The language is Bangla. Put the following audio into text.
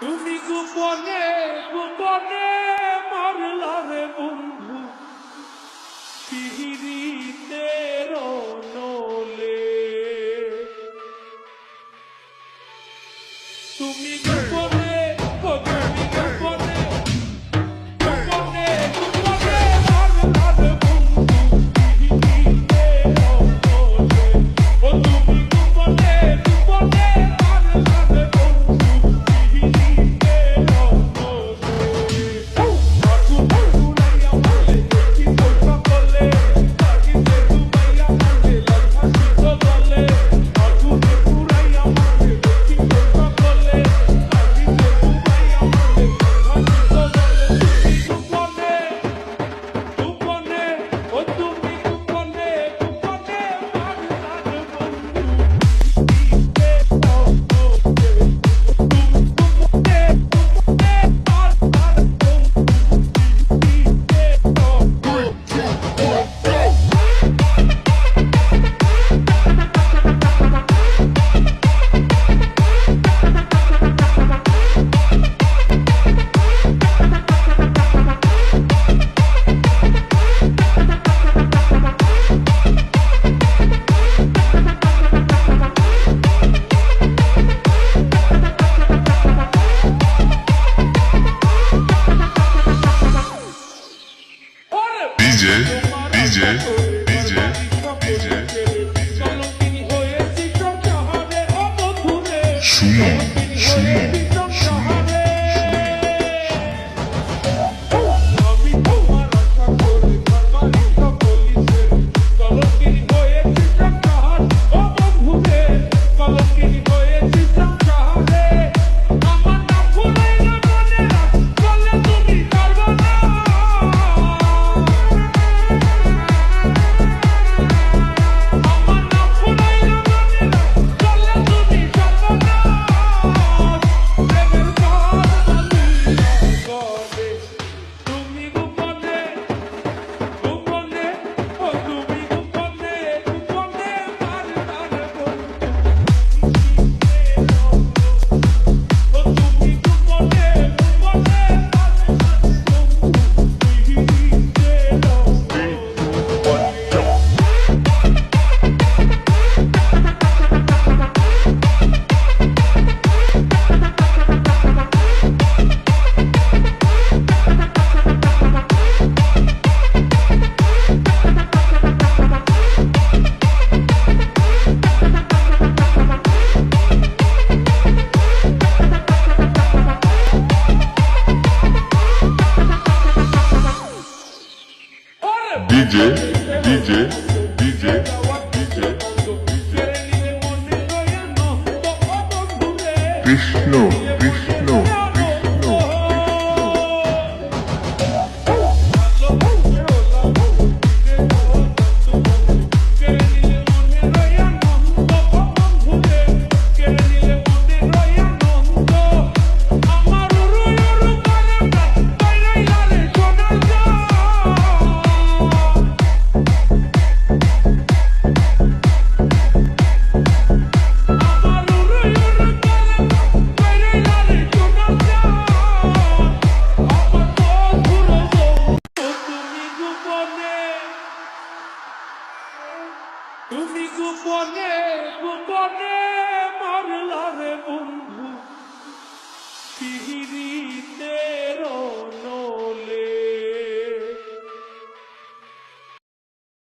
তুমি গোপনে গোপনে মারলারে বন্ধু বন্ধু। তের নলে। তুমি গোপনে Shimon, Shimon. DJ DJ DJ DJ Krishna Krishna তুমি গোপনে গোপনে মারলা রে বন্ধু